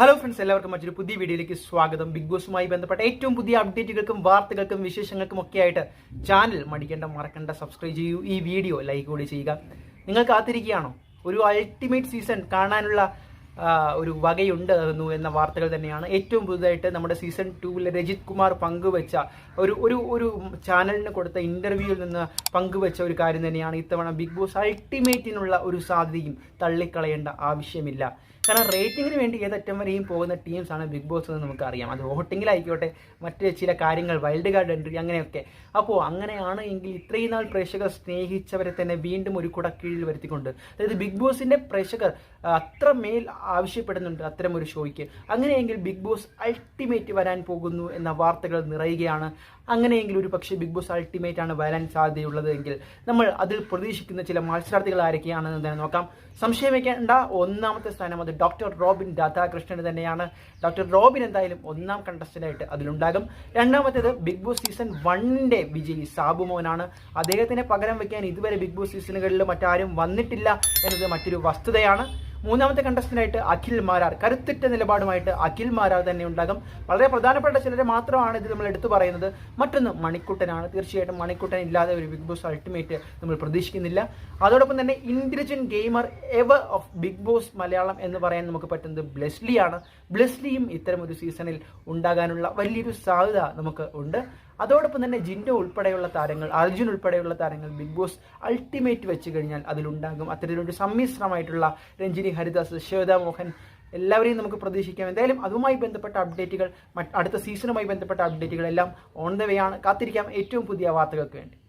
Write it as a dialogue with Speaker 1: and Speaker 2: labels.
Speaker 1: Hello friends എല്ലാവർക്കും മറ്റൊരു പുതിയ വീഡിയോയിലേക്ക് സ്വാഗതം. ബിഗ് ബോസുമായി ബന്ധപ്പെട്ട ഏറ്റവും പുതിയ അപ്ഡേറ്റുകൾക്കും വാർത്തകൾക്കും വിശേഷങ്ങൾക്കും ഒക്കെ ആയിട്ട് ചാനൽ മടിക്കേണ്ട മറക്കേണ്ട സബ്സ്ക്രൈബ് ചെയ്യൂ. ഈ വീഡിയോ ലൈക്ക് കൂടി ചെയ്യുക. നിങ്ങൾ കാത്തിരിക്കുകയാണോ? ഒരു അൾട്ടിമേറ്റ് സീസൺ കാണാനുള്ള ഒരു വകയുണ്ട് എന്നു വാർത്തകൾ തന്നെയാണ്. ഏറ്റവും പുതുതായിട്ട് നമ്മുടെ സീസൺ ടൂവിൽ രജിത് കുമാർ പങ്കുവച്ച ഒരു ഒരു ഒരു ചാനലിന് കൊടുത്ത ഇന്റർവ്യൂവിൽ നിന്ന് പങ്കുവെച്ച ഒരു കാര്യം തന്നെയാണ്. ഇത്തവണ ബിഗ് ബോസ് അൾട്ടിമേറ്റിനുള്ള ഒരു സാധ്യതയും തള്ളിക്കളയേണ്ട ആവശ്യമില്ല. കാരണം റേറ്റിങ്ങിന് വേണ്ടി ഏതറ്റം വരെയും പോകുന്ന ടീംസാണ് ബിഗ് ബോസ് എന്ന് നമുക്കറിയാം. അത് വോട്ടിങ്ങിലായിക്കോട്ടെ മറ്റ് ചില കാര്യങ്ങൾ വൈൽഡ് കാർഡ് എൻട്രി അങ്ങനെയൊക്കെ. അപ്പോൾ അങ്ങനെയാണ് എങ്കിൽ ഇത്രയും നാൾ പ്രേക്ഷകർ സ്നേഹിച്ചവരെ തന്നെ വീണ്ടും ഒരു കുടക്കീഴിൽ വരുത്തിക്കൊണ്ട്. അതായത് ബിഗ് ബോസിന്റെ പ്രേക്ഷകർ അത്രമേൽ ആവശ്യപ്പെടുന്നുണ്ട് അത്തരം ഒരു ഷോയ്ക്ക്. അങ്ങനെയെങ്കിൽ ബിഗ് ബോസ് അൾട്ടിമേറ്റ് വരാൻ പോകുന്നു എന്ന വാർത്തകൾ നിറയുകയാണ്. അങ്ങനെയെങ്കിൽ ഒരു പക്ഷേ ബിഗ് ബോസ് അൾട്ടിമേറ്റ് ആണ് വരാൻ സാധ്യതയുള്ളത് എങ്കിൽ നമ്മൾ അതിൽ പ്രതീക്ഷിക്കുന്ന ചില മത്സരാർത്ഥികൾ ആരൊക്കെയാണെന്ന് തന്നെ നോക്കാം. സംശയം വയ്ക്കേണ്ട ഒന്നാമത്തെ സ്ഥാനം അത് ഡോക്ടർ റോബിൻ രാധാകൃഷ്ണന് തന്നെയാണ്. ഡോക്ടർ റോബിൻ എന്തായാലും ഒന്നാം കണ്ടസ്റ്റന്റായിട്ട് അതിലുണ്ടാകും. രണ്ടാമത്തേത് ബിഗ് ബോസ് സീസൺ വണ്ണിന്റെ വിജയി സാബു മോനാണ് അദ്ദേഹത്തിന് പകരം വയ്ക്കാൻ ഇതുവരെ ബിഗ് ബോസ് സീസണുകളിൽ മറ്റാരും വന്നിട്ടില്ല എന്നത് മറ്റൊരു വസ്തുതയാണ്. മൂന്നാമത്തെ കണ്ടസ്റ്റന്റായിട്ട് അഖിൽ മാരാർ. കരുത്തുറ്റ നിലപാടുമായിട്ട് അഖിൽ മാരാർ തന്നെ ഉണ്ടാകും വളരെ പ്രധാനപ്പെട്ട ചിലരെ മാത്രമാണ് ഇത് നമ്മൾ എടുത്തു പറയുന്നത്. മറ്റൊന്ന് മണിക്കുട്ടനാണ്. തീർച്ചയായിട്ടും മണിക്കുട്ടൻ ഇല്ലാതെ ഒരു ബിഗ് ബോസ് അൾട്ടിമേറ്റ് നമ്മൾ പ്രതീക്ഷിക്കുന്നില്ല. അതോടൊപ്പം തന്നെ intelligent gamer ever of Bigg Boss Malayalam എന്ന് പറയാൻ നമുക്ക് പറ്റുന്നത് ബ്ലെസ്ലിയാണ്. ബ്ലെസ്ലിയും ഇത്തരം ഒരു സീസണിൽ ഉണ്ടാകാനുള്ള വലിയൊരു സാധ്യത നമുക്ക് ഉണ്ട്. അതോടൊപ്പം തന്നെ ജിൻഡോ ഉൾപ്പെടെയുള്ള താരങ്ങൾ അർജുൻ ഉൾപ്പെടെയുള്ള താരങ്ങൾ ബിഗ് ബോസ് അൾട്ടിമേറ്റ് വെച്ച് കഴിഞ്ഞാൽ അതിലുണ്ടാകും. അത്തരത്തിലൊരു സമ്മിശ്രമായിട്ടുള്ള രഞ്ജിനി ഹരിദാസ് ശ്വേത മോഹൻ എല്ലാവരെയും നമുക്ക് പ്രതീക്ഷിക്കാം. എന്തായാലും അതുമായി ബന്ധപ്പെട്ട അപ്ഡേറ്റുകൾ അടുത്ത സീസണുമായി ബന്ധപ്പെട്ട അപ്ഡേറ്റുകൾ എല്ലാം ഓൺ ദ വേ ആണ്. കാത്തിരിക്കാം. ഏറ്റവും പുതിയ വാർത്തകൾക്ക് വേണ്ടി.